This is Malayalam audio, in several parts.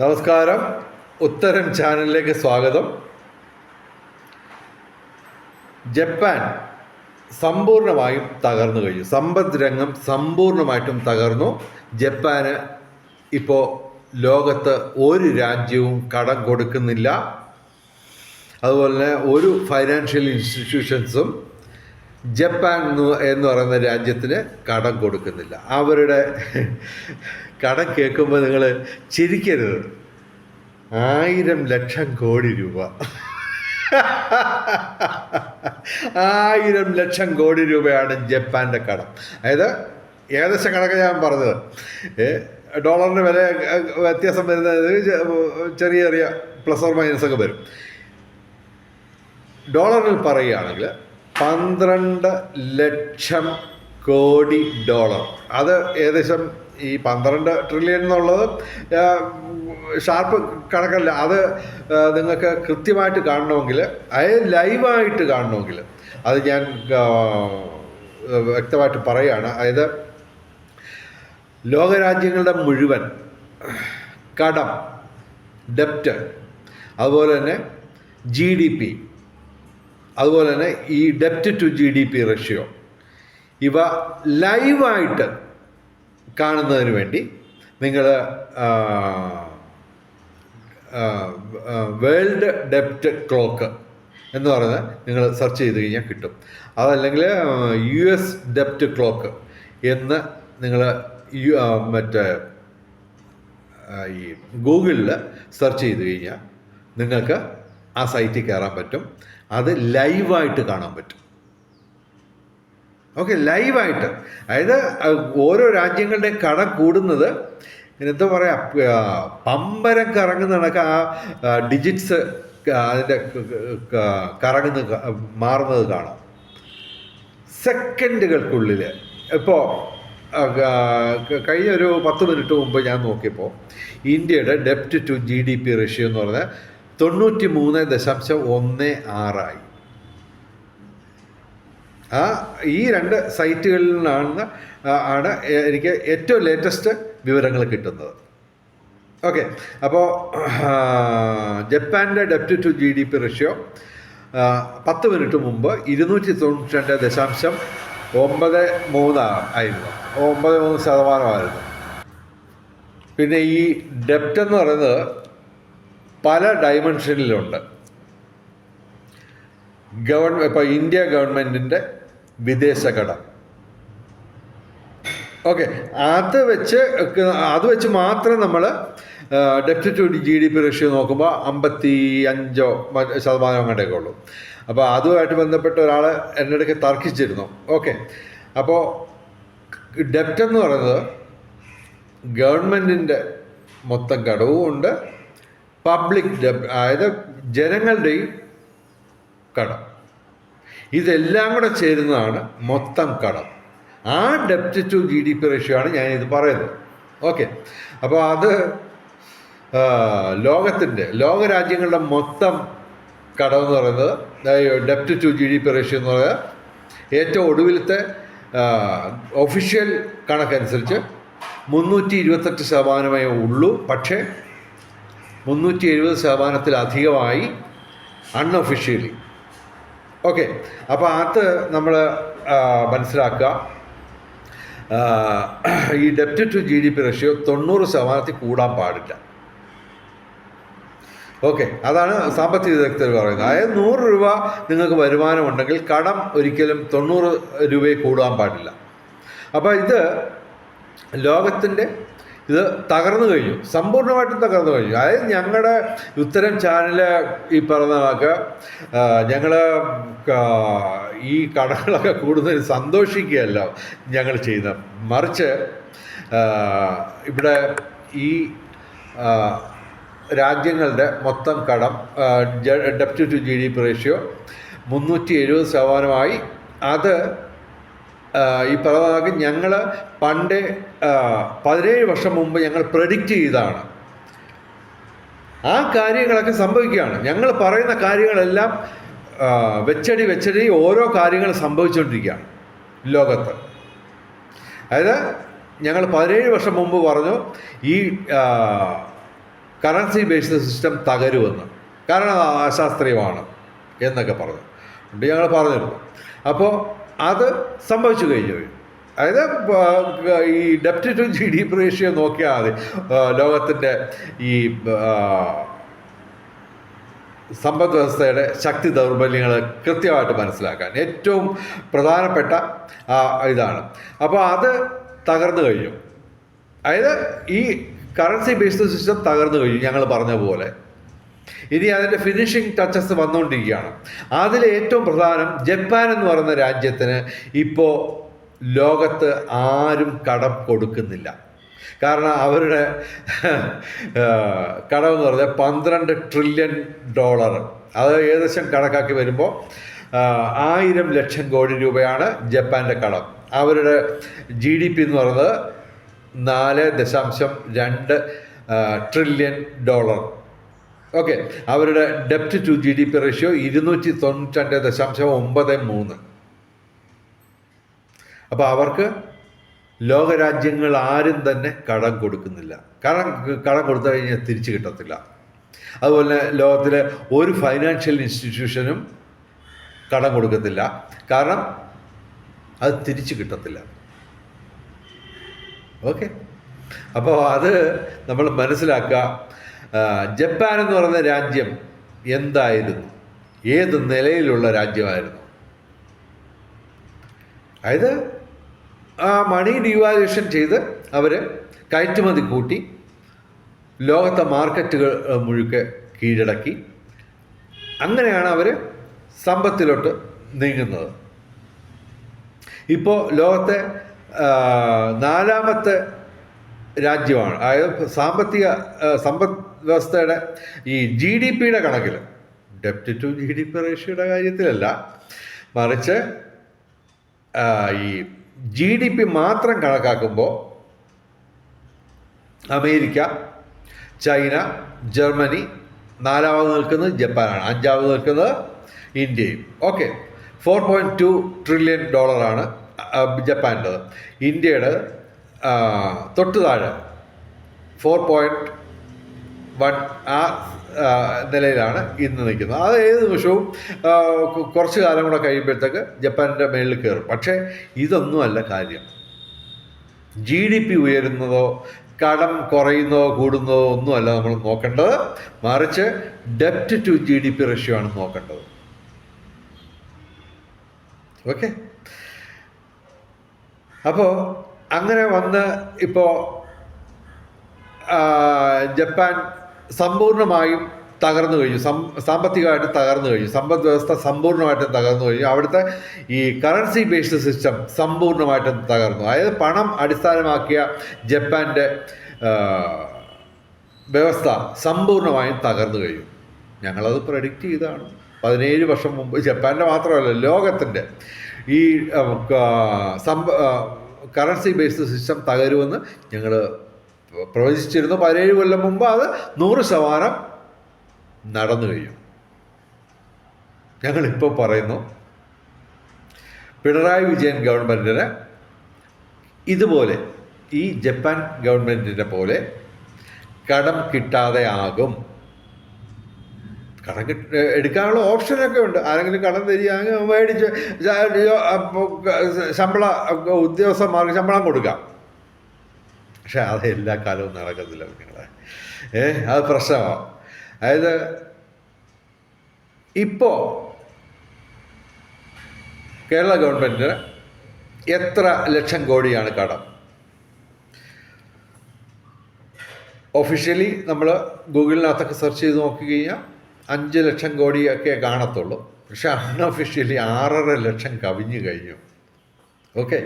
നമസ്കാരം. ഉത്തരം ചാനലിലേക്ക് സ്വാഗതം. ജപ്പാൻ സമ്പൂർണമായും തകർന്നു കഴിഞ്ഞു. സമ്പദ് രംഗം സമ്പൂർണമായിട്ടും തകർന്നു. ജപ്പാന് ഇപ്പോൾ ലോകത്ത് ഒരു രാജ്യവും കടം കൊടുക്കുന്നില്ല. അതുപോലെ തന്നെ ഒരു ഫൈനാൻഷ്യൽ ഇൻസ്റ്റിറ്റ്യൂഷൻസും ജപ്പാൻ എന്ന് പറയുന്ന രാജ്യത്തിന് കടം കൊടുക്കുന്നില്ല. അവരുടെ കടം കേൾക്കുമ്പോൾ നിങ്ങൾ ചിരിക്കരുത്. ആയിരം ലക്ഷം കോടി രൂപ. ആയിരം ലക്ഷം കോടി രൂപയാണ് ജപ്പാന്റെ കടം. അതായത് ഏകദേശം കണക്ക് ഞാൻ പറഞ്ഞത്. ഡോളറിന് വില വ്യത്യാസം വരുന്നത് ചെറിയ ചെറിയ പ്ലസ് ഓർ മൈനസ് ഒക്കെ വരും. ഡോളറിൽ പറയുകയാണെങ്കിൽ പന്ത്രണ്ട് ലക്ഷം കോടി ഡോളർ. അത് ഏകദേശം ഈ പന്ത്രണ്ട് ട്രില്യൺ എന്നുള്ളത് ഷാർപ്പ് കണക്കല്ല. അത് നിങ്ങൾക്ക് കൃത്യമായിട്ട് കാണണമെങ്കിൽ അത് ലൈവായിട്ട് കാണണമെങ്കിൽ അത് ഞാൻ വ്യക്തമായിട്ട് പറയുകയാണ്. അതായത് ലോകരാജ്യങ്ങളുടെ മുഴുവൻ കടം ഡെപ്റ്റ് അതുപോലെ തന്നെ ജി ഡി പി അതുപോലെ തന്നെ ഈ ഡെപ്റ്റ് to G D P ratio ഇവ ലൈവായിട്ട് കാണുന്നതിന് വേണ്ടി നിങ്ങൾ വേൾഡ് ഡെപ്റ്റ് ക്ലോക്ക് എന്ന് പറയുന്നത് നിങ്ങൾ സെർച്ച് ചെയ്ത് കഴിഞ്ഞാൽ കിട്ടും. അതല്ലെങ്കിൽ യു എസ് ഡെപ്റ്റ് ക്ലോക്ക് എന്ന് നിങ്ങൾ യു മറ്റേ ഈ ഗൂഗിളിൽ സെർച്ച് ചെയ്ത് കഴിഞ്ഞാൽ നിങ്ങൾക്ക് ആ സൈറ്റിൽ കയറാൻ പറ്റും. അത് ലൈവായിട്ട് കാണാൻ പറ്റും. ഓക്കെ ലൈവായിട്ട്. അതായത് ഓരോ രാജ്യങ്ങളുടെ കട കൂടുന്നത് എന്താ പറയുക പമ്പരം കറങ്ങുന്ന കണക്ക് ആ ഡിജിറ്റ്സ് അതിന്റെ കറങ്ങുന്ന മാറുന്നത് കാണാം. സെക്കൻഡുകൾക്കുള്ളിൽ. ഇപ്പോൾ കഴിഞ്ഞ ഒരു പത്ത് മിനിറ്റ് മുമ്പ് ഞാൻ നോക്കിയപ്പോൾ ഇന്ത്യയുടെ ഡെപ്റ്റ് to G D P ratio എന്ന് പറഞ്ഞാൽ തൊണ്ണൂറ്റി മൂന്ന് ദശാംശം ഒന്ന് ആറായി. ആ ഈ രണ്ട് സൈറ്റുകളിൽ നിന്നാണ് ആണ് എനിക്ക് ഏറ്റവും ലേറ്റസ്റ്റ് വിവരങ്ങൾ കിട്ടുന്നത്. ഓക്കെ അപ്പോൾ ജപ്പാന്റെ ഡെപ്റ്റ് to G D P ratio പത്ത് മിനിറ്റ് മുമ്പ് ഇരുന്നൂറ്റി തൊണ്ണൂറ്റി രണ്ട് ദശാംശം ഒമ്പത് മൂന്ന് ആയിരുന്നു. ഒമ്പത് മൂന്ന് ശതമാനമായിരുന്നു. പിന്നെ ഈ ഡെപ്റ്റ് എന്ന് പറയുന്നത് പല ഡയമെൻഷനിലുണ്ട് ഗവൺമെന്റ് ഇപ്പൊ ഇന്ത്യ ഗവൺമെന്റിന്റെ വിദേശ കടം ഓക്കെ അത് വെച്ച് അത് വെച്ച് മാത്രം നമ്മൾ ഡെപ്റ്റ് to G D P ratio നോക്കുമ്പോൾ അമ്പത്തി അഞ്ചോ ശതമാനം അങ്ങോട്ടേക്ക് ഉള്ളൂ. അപ്പോൾ അതുമായിട്ട് ബന്ധപ്പെട്ട ഒരാൾ എന്റെ ഇടയ്ക്ക് തർക്കിച്ചിരുന്നു. ഓക്കെ അപ്പോൾ ഡെപ്റ്റ് എന്ന് പറയുന്നത് ഗവൺമെന്റിന്റെ മൊത്തം കടവും ഉണ്ട് പബ്ലിക് ഡെബ്റ്റ് അതായത് ജനങ്ങളുടെയും കടം. ഇതെല്ലാം കൂടെ ചേരുന്നതാണ് മൊത്തം കടം. ആ ഡെപ്റ്റ് to G D P ratio ആണ് ഞാനിത് പറയുന്നത്. ഓക്കെ അപ്പോൾ അത് ലോകത്തിന്റെ ലോകരാജ്യങ്ങളുടെ മൊത്തം കടം എന്ന് പറയുന്നത് ഡെപ്റ്റ് to G D P ratio എന്ന് പറയുന്നത് ഏറ്റവും ഒടുവിലത്തെ ഒഫീഷ്യൽ കണക്കനുസരിച്ച് മുന്നൂറ്റി ഇരുപത്തെട്ട് ശതമാനമേ ഉള്ളൂ. പക്ഷേ മുന്നൂറ്റി എഴുപത് ശതമാനത്തിലധികമായി അൺഒഫീഷ്യലി ഓക്കെ അപ്പോൾ അത് നമ്മൾ മനസ്സിലാക്കുക. ഈ ഡെപ്റ്റ് to G D P ratio തൊണ്ണൂറ് ശതമാനത്തിൽ കൂടാൻ പാടില്ല. ഓക്കെ അതാണ് സാമ്പത്തിക വിദഗ്ധർ പറയുന്നത്. അതായത് നൂറ് രൂപ നിങ്ങൾക്ക് വരുമാനമുണ്ടെങ്കിൽ കടം ഒരിക്കലും തൊണ്ണൂറ് രൂപയിൽ കൂടാൻ പാടില്ല. അപ്പോൾ ഇത് ലോകത്തിന്റെ ഇത് തകർന്നു കഴിഞ്ഞു. സമ്പൂർണമായിട്ടും തകർന്നു കഴിഞ്ഞു. അതായത് ഞങ്ങളുടെ ഉത്തരം ചാനൽ ഈ പറഞ്ഞ കണക്ക് ഞങ്ങൾ ഈ കടകളൊക്കെ കൂടുതൽ സന്തോഷിക്കുകയല്ല ഞങ്ങൾ ചെയ്യുന്നത്. മറിച്ച് ഇവിടെ ഈ രാജ്യങ്ങളുടെ മൊത്തം കടം ഡെപ്റ്റ് to G D P ratio മുന്നൂറ്റി എഴുപത് ശതമാനമായി. അത് ഈ പറഞ്ഞ ഞങ്ങൾ പണ്ട് പതിനേഴ് വർഷം മുമ്പ് ഞങ്ങൾ പ്രഡിക്റ്റ് ചെയ്തതാണ്. ആ കാര്യങ്ങളൊക്കെ സംഭവിക്കുകയാണ്. ഞങ്ങൾ പറയുന്ന കാര്യങ്ങളെല്ലാം വെച്ചടി വെച്ചടി ഓരോ കാര്യങ്ങൾ സംഭവിച്ചുകൊണ്ടിരിക്കുകയാണ് ലോകത്ത്. അതായത് ഞങ്ങൾ പതിനേഴ് വർഷം മുമ്പ് പറഞ്ഞു ഈ കറൻസി ബേസ്ഡ് സിസ്റ്റം തകരുമെന്ന്. കാരണം അത് അശാസ്ത്രീയമാണ് എന്നൊക്കെ പറഞ്ഞു. ഞങ്ങൾ പറഞ്ഞിരുന്നു. അപ്പോൾ അത് സംഭവിച്ചു കഴിഞ്ഞു. അതായത് ഈ ഡെപ്റ്റ് to G D P ratio നോക്കിയാൽ മതി. ലോകത്തിന്റെ ഈ സമ്പദ് വ്യവസ്ഥയുടെ ശക്തി ദൗർബല്യങ്ങൾ കൃത്യമായിട്ട് മനസ്സിലാക്കാൻ ഏറ്റവും പ്രധാനപ്പെട്ട ഇതാണ്. അപ്പോൾ അത് തകർന്നു കഴിഞ്ഞു. അതായത് ഈ കറൻസി ബേസ്ഡ് സിസ്റ്റം തകർന്നു കഴിഞ്ഞു ഞങ്ങൾ പറഞ്ഞ പോലെ. ഇനി അതിന്റെ ഫിനിഷിംഗ് ടച്ചസ് വന്നുകൊണ്ടിരിക്കുകയാണ്. അതിൽ ഏറ്റവും പ്രധാനം ജപ്പാൻ എന്ന് പറയുന്ന രാജ്യത്തിന് ഇപ്പോൾ ലോകത്ത് ആരും കടം കൊടുക്കുന്നില്ല. കാരണം അവരുടെ കടം എന്ന് പറഞ്ഞാൽ പന്ത്രണ്ട് ട്രില്യൺ ഡോളർ അത് ഏകദേശം കണക്കാക്കി വരുമ്പോൾ ആയിരം ലക്ഷം കോടി രൂപയാണ് ജപ്പാന്റെ കടം. അവരുടെ ജി ഡി പി എന്ന് പറയുന്നത് നാല് ദശാംശം രണ്ട് ട്രില്യൺ ഡോളർ ഓക്കെ അവരുടെ ഡെപ്റ്റ് to G D P ratio ഇരുന്നൂറ്റി തൊണ്ണൂറ്റി ദശാംശം ഒമ്പത് മൂന്ന്. അപ്പോൾ അവർക്ക് ലോകരാജ്യങ്ങൾ ആരും തന്നെ കടം കൊടുക്കുന്നില്ല. കടം കടം കൊടുത്തു കഴിഞ്ഞാൽ തിരിച്ചു കിട്ടത്തില്ല. അതുപോലെ ലോകത്തിലെ ഒരു ഫൈനാൻഷ്യൽ ഇൻസ്റ്റിറ്റ്യൂഷനും കടം കൊടുക്കത്തില്ല. കാരണം അത് തിരിച്ചു കിട്ടത്തില്ല. ഓക്കെ അപ്പോൾ അത് നമ്മൾ മനസ്സിലാക്കുക. ജപ്പാൻ എന്ന് പറയുന്ന രാജ്യം എന്തായിരുന്നു? ഏത് നിലയിലുള്ള രാജ്യമായിരുന്നു? അതായത് ആ മണി ഡിവാലുവേഷൻ ചെയ്ത് അവർ കയറ്റുമതി കൂട്ടി ലോകത്തെ മാർക്കറ്റുകൾ മുഴുക്കെ കീഴടക്കി. അങ്ങനെയാണ് അവർ സമ്പത്തിലോട്ട് നീങ്ങുന്നത്. ഇപ്പോൾ ലോകത്തെ നാലാമത്തെ രാജ്യമാണ്. അതായത് സാമ്പത്തിക സമ്പദ് വ്യവസ്ഥയുടെ ഈ ജി ഡി പിയുടെ കണക്കിൽ. ഡെപ്റ്റ് ടു ജി ഡി പി റേഷ്യയുടെ കാര്യത്തിലല്ല. മറിച്ച് ഈ ജി ഡി പി മാത്രം കണക്കാക്കുമ്പോൾ അമേരിക്ക ചൈന ജർമ്മനി നാലാമത് നിൽക്കുന്നത് ജപ്പാനാണ് അഞ്ചാമത് നിൽക്കുന്നത് ഇന്ത്യയും. Okay. Four point two trillion ഡോളറാണ് ജപ്പാന്റെത്. ഇന്ത്യയുടെ തൊട്ട് താഴെ ഫോർ പോയിന്റ് വൺ ആ നിലയിലാണ് ഇന്ന് നിൽക്കുന്നത്. അത് ഏത് നിമിഷവും കുറച്ച് കാലം കൂടെ കഴിയുമ്പോഴത്തേക്ക് ജപ്പാന്റെ മേളിൽ കയറും. പക്ഷേ ഇതൊന്നുമല്ല കാര്യം. ജി ഡി പി ഉയരുന്നതോ കടം കുറയുന്നതോ കൂടുന്നതോ ഒന്നുമല്ല നമ്മൾ നോക്കേണ്ടത്. മറിച്ച് ഡെപ്റ്റ് to G D P ratio ആണ് നോക്കേണ്ടത്. ഓക്കെ അപ്പോൾ അങ്ങനെ വന്ന് ഇപ്പോൾ ജപ്പാൻ സമ്പൂർണമായും തകർന്നു കഴിഞ്ഞു. സാമ്പത്തികമായിട്ട് തകർന്നു കഴിഞ്ഞു. സമ്പദ് വ്യവസ്ഥ സമ്പൂർണമായിട്ടും തകർന്നു കഴിഞ്ഞു. അവിടുത്തെ ഈ കറൻസി ബേസ്ഡ് സിസ്റ്റം സമ്പൂർണമായിട്ടും തകർന്നു. അതായത് പണം അടിസ്ഥാനമാക്കിയ ജപ്പാന്റെ വ്യവസ്ഥ സമ്പൂർണമായും തകർന്നു കഴിഞ്ഞു. ഞങ്ങളത് പ്രഡിക്റ്റ് ചെയ്താണ്. പതിനേഴ് വർഷം മുമ്പ് ജപ്പാന്റെ മാത്രമല്ല ലോകത്തിന്റെ ഈ കറൻസി ബേസ്ഡ് സിസ്റ്റം തകരുമെന്ന് ഞങ്ങൾ പ്രവചിച്ചിരുന്നു പതിനേഴ് കൊല്ലം മുമ്പ് അത് നൂറ് ശതമാനം നടന്നു കഴിഞ്ഞു. ഞങ്ങളിപ്പോൾ പറയുന്നു പിണറായി വിജയൻ ഗവൺമെന്റിന് ഇതുപോലെ ഈ ജപ്പാൻ ഗവൺമെന്റിനെ പോലെ കടം കിട്ടാതെ ആകും. കടം കിട്ട എടുക്കാനുള്ള ഓപ്ഷനൊക്കെ ഉണ്ട്. ആരെങ്കിലും കടം തരികയാണെങ്കിൽ മേടിച്ച് ശമ്പള ഉദ്യോഗസ്ഥന്മാർക്ക് ശമ്പളം കൊടുക്കാം. പക്ഷെ അത് എല്ലാ കാലവും നടക്കത്തില്ല നിങ്ങളെ ഏ അത് പ്രശ്നമാണ് അതായത് ഇപ്പോൾ കേരള ഗവൺമെന്റിന് എത്ര ലക്ഷം കോടിയാണ് കടം? ഒഫീഷ്യലി നമ്മൾ ഗൂഗിളിനകത്തൊക്കെ സെർച്ച് ചെയ്ത് നോക്കി കഴിഞ്ഞാൽ അഞ്ച് ലക്ഷം കോടിയൊക്കെ കാണത്തുള്ളൂ. പക്ഷെ അൺഒഫീഷ്യലി ആറര ലക്ഷം കവിഞ്ഞു കഴിഞ്ഞു. ഓക്കെ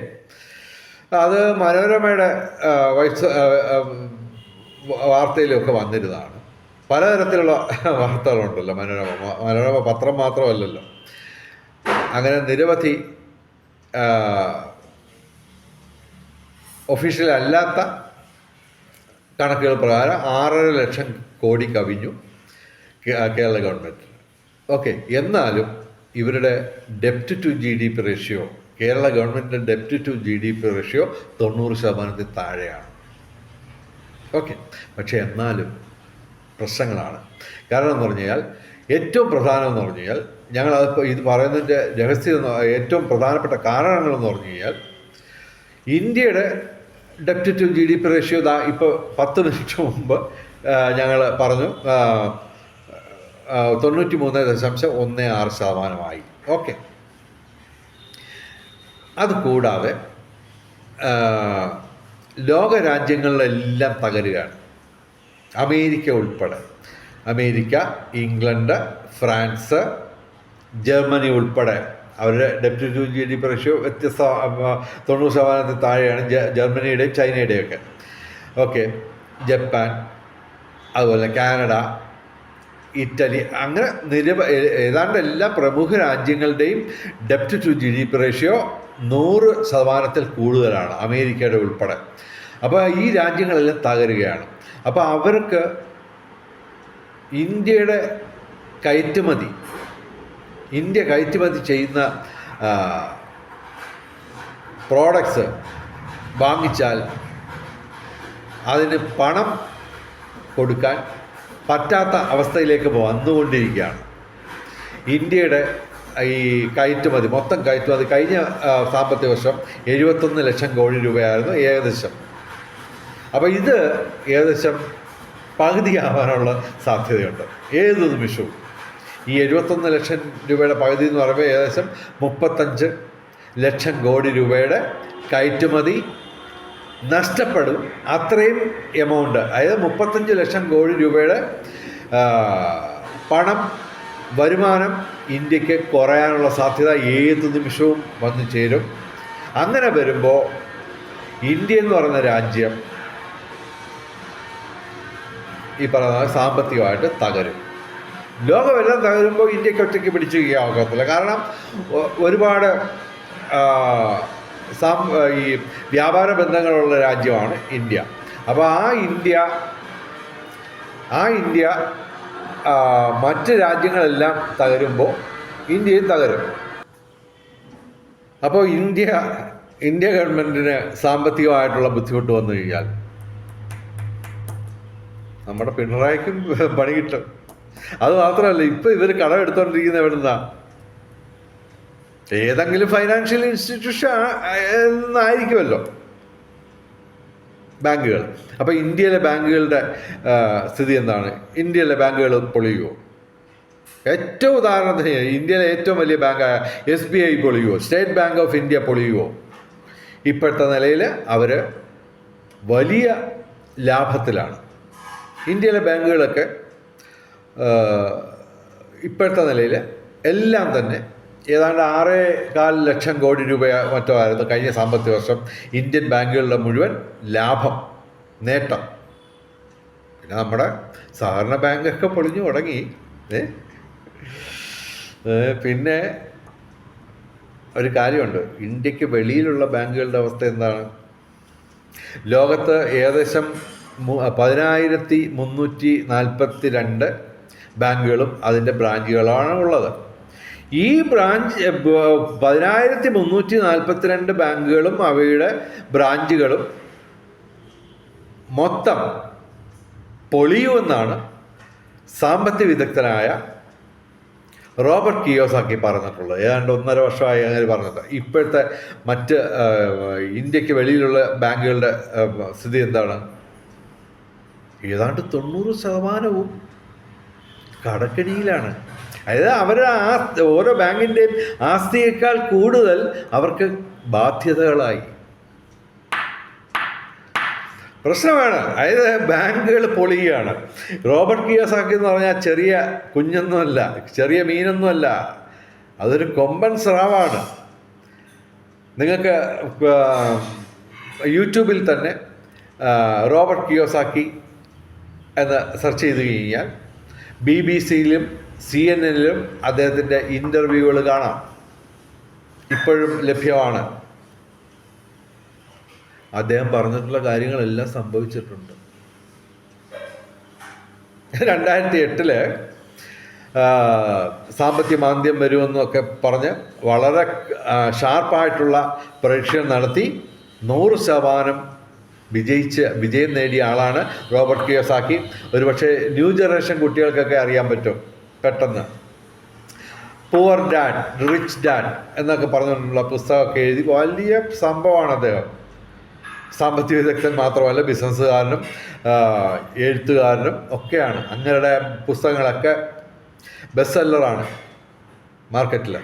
അത് മനോരമയുടെ വൈസ് വാർത്തയിലൊക്കെ വന്നിരുന്നതാണ്. പലതരത്തിലുള്ള വാർത്തകളുണ്ടല്ലോ മനോരമ മനോരമ പത്രം മാത്രമല്ലല്ലോ. അങ്ങനെ നിരവധി ഒഫീഷ്യൽ അല്ലാത്ത കണക്കുകൾ പ്രകാരം ആറര ലക്ഷം കോടി കവിഞ്ഞു കേരള ഗവൺമെന്റ് ഓക്കെ എന്നാലും ഇവരുടെ ഡെപ്റ്റ് to G D P ratio Kerala ഗവൺമെന്റിന്റെ ഡെപ്റ്റ് to G D P ratio തൊണ്ണൂറ് ശതമാനത്തിൽ താഴെയാണ്. ഓക്കെ. പക്ഷേ എന്നാലും പ്രശ്നങ്ങളാണ്. കാരണം എന്ന് പറഞ്ഞു കഴിഞ്ഞാൽ ഏറ്റവും പ്രധാനം എന്ന് പറഞ്ഞു കഴിഞ്ഞാൽ ഞങ്ങൾ അതിപ്പോൾ ഇത് പറയുന്നതിന്റെ രഹസ്യം ഏറ്റവും പ്രധാനപ്പെട്ട കാരണങ്ങളെന്ന് പറഞ്ഞു കഴിഞ്ഞാൽ ഇന്ത്യയുടെ ഡെപ്റ്റ് to G D P ratio ദാ ഇപ്പോൾ പത്ത് മിനിറ്റ് മുമ്പ് ഞങ്ങൾ പറഞ്ഞു തൊണ്ണൂറ്റി മൂന്ന് ദശാംശം ഒന്ന് ആറ് ശതമാനമായി. ഓക്കെ. അത് ലോകരാജ്യങ്ങളിലെല്ലാം ലോക രാജ്യങ്ങളിലെല്ലാം തകരുകയാണ്. അമേരിക്ക ഉൾപ്പെടെ. അമേരിക്ക ഇംഗ്ലണ്ട് ഫ്രാൻസ് ജർമ്മനി ഉൾപ്പെടെ. അവരുടെ ഡെപ്റ്റ് ടു ജി ഡി റേഷ്യോ വ്യത്യസ്ത തൊണ്ണൂറ് ശതമാനത്തിൽ താഴെയാണ് ജർമ്മനിയുടെയും ചൈനയുടെയും ഒക്കെ ഓക്കെ. ജപ്പാൻ അതുപോലെ കാനഡ ഇറ്റലി അങ്ങനെ നിരവ ഏതാണ്ട് എല്ലാ പ്രമുഖ രാജ്യങ്ങളുടെയും ഡെപ്റ്റ് to G D P ratio നൂറ് ശതമാനത്തിൽ കൂടുതലാണ് അമേരിക്കയുടെ ഉൾപ്പെടെ. അപ്പോൾ ഈ രാജ്യങ്ങളെല്ലാം തകരുകയാണ്. അപ്പോൾ അവർക്ക് ഇന്ത്യയുടെ കയറ്റുമതി ഇന്ത്യ കയറ്റുമതി ചെയ്യുന്ന പ്രോഡക്ട്സ് വാങ്ങിച്ചാൽ അതിന് പണം കൊടുക്കാൻ പറ്റാത്ത അവസ്ഥയിലേക്ക് വന്നുകൊണ്ടിരിക്കുകയാണ്. ഇന്ത്യയുടെ ഈ കയറ്റുമതി മൊത്തം കയറ്റുമതി കഴിഞ്ഞ സാമ്പത്തിക വർഷം എഴുപത്തൊന്ന് ലക്ഷം കോടി രൂപയായിരുന്നു ഏകദേശം. അപ്പോൾ ഇത് ഏകദേശം പകുതിയാവാനുള്ള സാധ്യതയുണ്ട്. ഏത് നിമിഷവും. ഈ എഴുപത്തൊന്ന് ലക്ഷം രൂപയുടെ പകുതി എന്ന് പറയുമ്പോൾ ഏകദേശം മുപ്പത്തഞ്ച് ലക്ഷം കോടി രൂപയുടെ കയറ്റുമതി നഷ്ടപ്പെടും. അത്രയും എമൗണ്ട് അതായത് മുപ്പത്തഞ്ച് ലക്ഷം കോടി രൂപയുടെ പണം വരുമാനം ഇന്ത്യയ്ക്ക് കുറയാനുള്ള സാധ്യത ഏത് നിമിഷവും വന്നു ചേരും. അങ്ങനെ വരുമ്പോൾ ഇന്ത്യ എന്ന് പറയുന്ന രാജ്യം ഈ പറയുന്ന സാമ്പത്തികമായിട്ട് തകരും. ലോകമെല്ലാം തകരുമ്പോൾ ഇന്ത്യയ്ക്ക് ഒറ്റയ്ക്ക് പിടിച്ചു ഒക്കത്തില്ല കാരണം ഒരുപാട് ഈ വ്യാപാര ബന്ധങ്ങളുള്ള രാജ്യമാണ് ഇന്ത്യ. അപ്പോൾ ആ ഇന്ത്യ ആ ഇന്ത്യ മറ്റ് രാജ്യങ്ങളെല്ലാം തകരുമ്പോൾ ഇന്ത്യയും തകരും. അപ്പോൾ ഇന്ത്യ ഇന്ത്യ ഗവൺമെന്റിന് സാമ്പത്തികമായിട്ടുള്ള ബുദ്ധിമുട്ട് വന്നു കഴിഞ്ഞാൽ നമ്മുടെ പിണറായിക്കും പണി കിട്ടും. അത് മാത്രമല്ല ഇപ്പം ഇവർ കടമെടുത്തോണ്ടിരിക്കുന്ന എവിടുന്നാ? ഏതെങ്കിലും ഫൈനാൻഷ്യൽ ഇൻസ്റ്റിറ്റ്യൂഷൻ എന്നായിരിക്കുമല്ലോ. ബാങ്കുകൾ. അപ്പോൾ ഇന്ത്യയിലെ ബാങ്കുകളുടെ സ്ഥിതി എന്താണ്? ഇന്ത്യയിലെ ബാങ്കുകൾ പൊളിയുമോ ഏറ്റവും ഉദാഹരണത്തിന് ഇന്ത്യയിലെ ഏറ്റവും വലിയ ബാങ്കായ എസ് ബി ഐ പൊളിയുമോ സ്റ്റേറ്റ് ബാങ്ക് ഓഫ് ഇന്ത്യ പൊളിയുമോ ഇപ്പോഴത്തെ നിലയിൽ അവർ വലിയ ലാഭത്തിലാണ്. ഇന്ത്യയിലെ ബാങ്കുകളൊക്കെ ഇപ്പോഴത്തെ നിലയിൽ എല്ലാം തന്നെ ഏതാണ്ട് ആറേ കാൽ ലക്ഷം കോടി രൂപ മറ്റോ കഴിഞ്ഞ സാമ്പത്തിക വർഷം ഇന്ത്യൻ ബാങ്കുകളുടെ മുഴുവൻ ലാഭം നേട്ടം. പിന്നെ നമ്മുടെ സഹകരണ ബാങ്കൊക്കെ പൊളിഞ്ഞു തുടങ്ങി പിന്നെ ഒരു കാര്യമുണ്ട്. ഇന്ത്യയ്ക്ക് വെളിയിലുള്ള ബാങ്കുകളുടെ അവസ്ഥ എന്താണ്? ലോകത്ത് ഏകദേശം പതിനായിരത്തി മുന്നൂറ്റി നാൽപ്പത്തി രണ്ട് ബാങ്കുകളും അതിന്റെ ബ്രാഞ്ചുകളാണ് ഉള്ളത്. ഈ ബ്രാഞ്ച് പതിനായിരത്തി മുന്നൂറ്റി നാൽപ്പത്തിരണ്ട് ബാങ്കുകളും അവയുടെ ബ്രാഞ്ചുകളും മൊത്തം പൊളിയുമെന്നാണ് സാമ്പത്തിക വിദഗ്ധനായ റോബർട്ട് കിയോസാക്കി പറഞ്ഞിട്ടുള്ളത്. ഏതാണ്ട് ഒന്നര വർഷമായി അങ്ങനെ പറഞ്ഞിട്ട്. ഇപ്പോഴത്തെ മറ്റ് ഇന്ത്യയ്ക്ക് വെളിയിലുള്ള ബാങ്കുകളുടെ സ്ഥിതി എന്താണ്? ഏതാണ്ട് തൊണ്ണൂറ് ശതമാനവും കടക്കടിയിലാണ് അതായത് അവരുടെ ആ ഓരോ ബാങ്കിന്റെയും ആസ്തിയേക്കാൾ കൂടുതൽ അവർക്ക് ബാധ്യതകളായി. പ്രശ്നമാണ്. അതായത് ബാങ്കുകൾ പൊളിയുകയാണ്. റോബർട്ട് കിയോസാക്കി എന്ന് പറഞ്ഞാൽ ചെറിയ കുഞ്ഞൊന്നുമല്ല ചെറിയ മീനൊന്നുമല്ല. അതൊരു കൊമ്പൻ സ്രാവാണ്. നിങ്ങൾക്ക് യൂട്യൂബിൽ തന്നെ റോബർട്ട് കിയോസാക്കി എന്ന് സെർച്ച് ചെയ്ത് കഴിഞ്ഞാൽ ബി ബി സിയിലും സി എൻ എന്നിലും അദ്ദേഹത്തിന്റെ ഇന്റർവ്യൂകൾ കാണാം. ഇപ്പോഴും ലഭ്യമാണ്. അദ്ദേഹം പറഞ്ഞിട്ടുള്ള കാര്യങ്ങളെല്ലാം സംഭവിച്ചിട്ടുണ്ട്. രണ്ടായിരത്തി എട്ടിൽ സാമ്പത്തിക മാന്ദ്യം വരുമെന്നൊക്കെ പറഞ്ഞ് വളരെ ഷാർപ്പായിട്ടുള്ള പ്രേക്ഷണം നടത്തി നൂറ് ശതമാനം വിജയിച്ച് വിജയം നേടിയ ആളാണ് റോബർട്ട് കിയോസാക്കി. ഒരുപക്ഷെ ന്യൂ ജനറേഷൻ കുട്ടികൾക്കൊക്കെ അറിയാൻ പറ്റും. പെട്ടെന്ന്. പുവർ ഡാഡ് റിച്ച് ഡാഡ് എന്നൊക്കെ പറഞ്ഞുകൊണ്ടുള്ള പുസ്തകമൊക്കെ എഴുതി വലിയ സംഭവമാണ് അദ്ദേഹം. സാമ്പത്തിക വിദഗ്ധൻ മാത്രമല്ല ബിസിനസ്സുകാരനും എഴുത്തുകാരനും ഒക്കെയാണ്. അങ്ങനെയുള്ള പുസ്തകങ്ങളൊക്കെ ബെസ്റ്റ് സെല്ലറാണ് മാർക്കറ്റിൽ.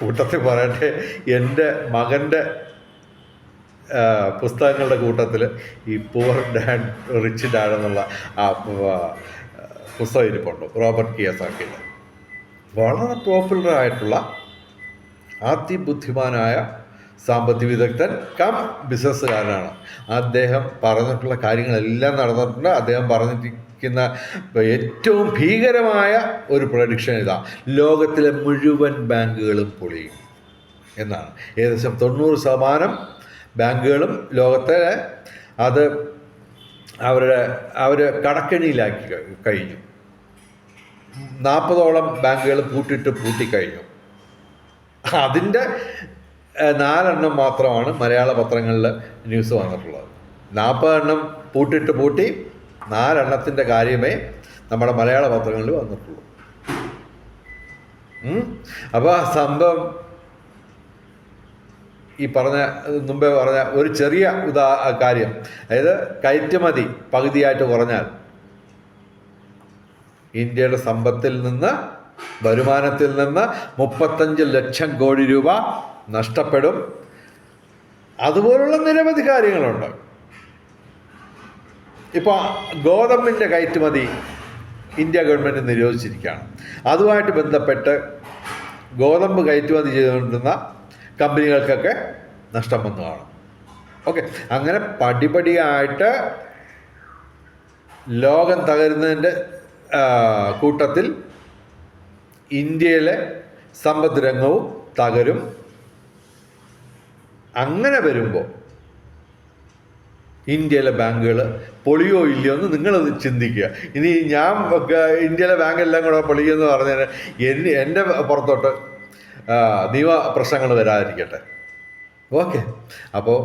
കൂട്ടത്തിൽ പറയട്ടെ എന്റെ മകന്റെ പുസ്തകങ്ങളുടെ കൂട്ടത്തിൽ ഈ പൂവർ ഡാഡ് റിച്ച് ഡാഡ് എന്നുള്ള ആ, പുസ്തകം ഇരിപ്പുണ്ട് റോബർട്ട് കിയസാക്കിയുടെ. വളരെ പോപ്പുലർ ആയിട്ടുള്ള അതിബുദ്ധിമാനായ സാമ്പത്തിക വിദഗ്ധൻ കം ബിസിനസ്സുകാരനാണ്. അദ്ദേഹം പറഞ്ഞിട്ടുള്ള കാര്യങ്ങളെല്ലാം നടന്നിട്ടുണ്ട്. അദ്ദേഹം പറഞ്ഞിരിക്കുന്ന ഏറ്റവും ഭീകരമായ ഒരു പ്രൊഡിക്ഷൻ ഇതാ. ലോകത്തിലെ മുഴുവൻ ബാങ്കുകളും പൊളിയും എന്നാണ്. ഏകദേശം തൊണ്ണൂറ് ശതമാനം ബാങ്കുകളും ലോകത്തെ അത് അവരുടെ അവർ കടക്കെണിയിലാക്കി കഴിഞ്ഞു. നാൽപ്പതോളം ബാങ്കുകൾ പൂട്ടിട്ട് പൂട്ടിക്കഴിഞ്ഞു. അതിന്റെ നാലെണ്ണം മാത്രമാണ് മലയാള പത്രങ്ങളിൽ ന്യൂസ് വന്നിട്ടുള്ളത്. നാൽപ്പതെണ്ണം പൂട്ടിട്ട് പൂട്ടി നാലെണ്ണത്തിന്റെ കാര്യമേ നമ്മുടെ മലയാള പത്രങ്ങളിൽ വന്നിട്ടുള്ളൂ. അപ്പോൾ ആ സംഭവം ഈ പറഞ്ഞ മുമ്പേ പറഞ്ഞ ഒരു ചെറിയ ഉദാ കാര്യം. അതായത് കയറ്റുമതി പകുതിയായിട്ട് കുറഞ്ഞാൽ ഇന്ത്യയുടെ സമ്പത്തിൽ നിന്ന് വരുമാനത്തിൽ നിന്ന് മുപ്പത്തഞ്ച് ലക്ഷം കോടി രൂപ നഷ്ടപ്പെടും. അതുപോലുള്ള നിരവധി കാര്യങ്ങളുണ്ട്. ഇപ്പോൾ ഗോതമ്പിന്റെ കയറ്റുമതി ഇന്ത്യ ഗവൺമെന്റ് നിരോധിച്ചിരിക്കുകയാണ്. അതുമായിട്ട് ബന്ധപ്പെട്ട് ഗോതമ്പ് കയറ്റുമതി ചെയ്തുകൊണ്ടിരുന്ന കമ്പനികൾക്കൊക്കെ നഷ്ടം വന്നതാണ് ഓക്കെ അങ്ങനെ പടിപടിയായിട്ട് ലോകം തകരുന്നതിന്റെ കൂട്ടത്തിൽ ഇന്ത്യയിലെ സമ്പദ് രംഗവും തകരും. അങ്ങനെ വരുമ്പോൾ ഇന്ത്യയിലെ ബാങ്കുകൾ പൊളിയോ ഇല്ലയോ എന്ന് നിങ്ങളത് ചിന്തിക്കുക. ഇനി ഞാൻ ഇന്ത്യയിലെ ബാങ്കെല്ലാം കൂടെ പൊളിയെന്ന് പറഞ്ഞാൽ എന്നെ എന്റെ പുറത്തോട്ട് നിയമ പ്രശ്നങ്ങൾ വരാതിരിക്കട്ടെ. ഓക്കെ. അപ്പോൾ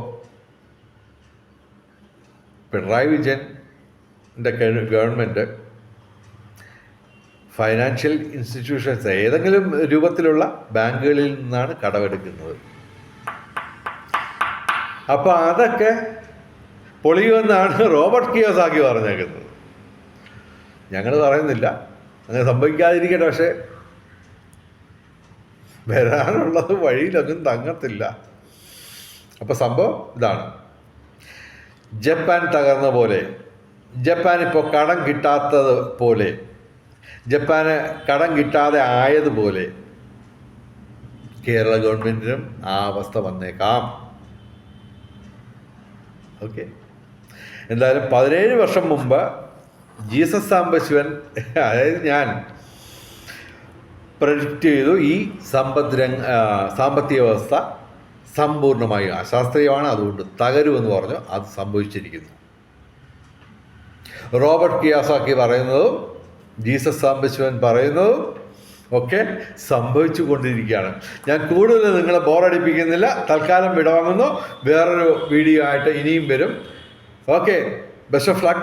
പിണറായി വിജയന്റെ ഗവൺമെന്റ് ഫൈനാൻഷ്യൽ ഇൻസ്റ്റിറ്റ്യൂഷൻസ് ഏതെങ്കിലും രൂപത്തിലുള്ള ബാങ്കുകളിൽ നിന്നാണ് കടമെടുക്കുന്നത്. അപ്പോൾ അതൊക്കെ പൊളിയുമെന്നാണ് റോബർട്ട് കിയോസാക്കി പറഞ്ഞേക്കുന്നത്. ഞങ്ങൾ പറയുന്നില്ല. അങ്ങനെ സംഭവിക്കാതിരിക്കട്ടെ പക്ഷേ വരാനുള്ളത് വഴിയിലൊന്നും തങ്ങത്തില്ല. അപ്പോൾ സംഭവം ഇതാണ്. ജപ്പാൻ തകർന്ന പോലെ ജപ്പാൻ ഇപ്പോൾ കടം കിട്ടാത്തത് പോലെ ജപ്പാന് കടം കിട്ടാതെ ആയതുപോലെ കേരള ഗവൺമെന്റിനും ആ അവസ്ഥ വന്നേക്കാം. ഓക്കെ. എന്തായാലും പതിനേഴ് വർഷം മുമ്പ് ജീസസ് സാംബശിവൻ അതായത് ഞാൻ പ്രഡിക്റ്റ് ചെയ്തു ഈ സമ്പദ് രംഗ സാമ്പത്തിക വ്യവസ്ഥ സമ്പൂർണമായി അശാസ്ത്രീയമാണ് അതുകൊണ്ട് തകരുമെന്ന് പറഞ്ഞു അത് സംഭവിച്ചിരിക്കുന്നു. റോബർട്ട് കിയാസാക്കി പറയുന്നതും ജീസസ് സാംബശിവൻ പറയുന്നതും ഒക്കെ സംഭവിച്ചു കൊണ്ടിരിക്കുകയാണ് ഞാൻ കൂടുതൽ നിങ്ങളെ ബോറടിപ്പിക്കുന്നില്ല. തൽക്കാലം വിടവാങ്ങുന്നു. വേറൊരു വീഡിയോ ആയിട്ട് ഇനിയും വരും. Okay best of luck.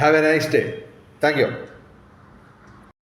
Have a nice day. Thank you.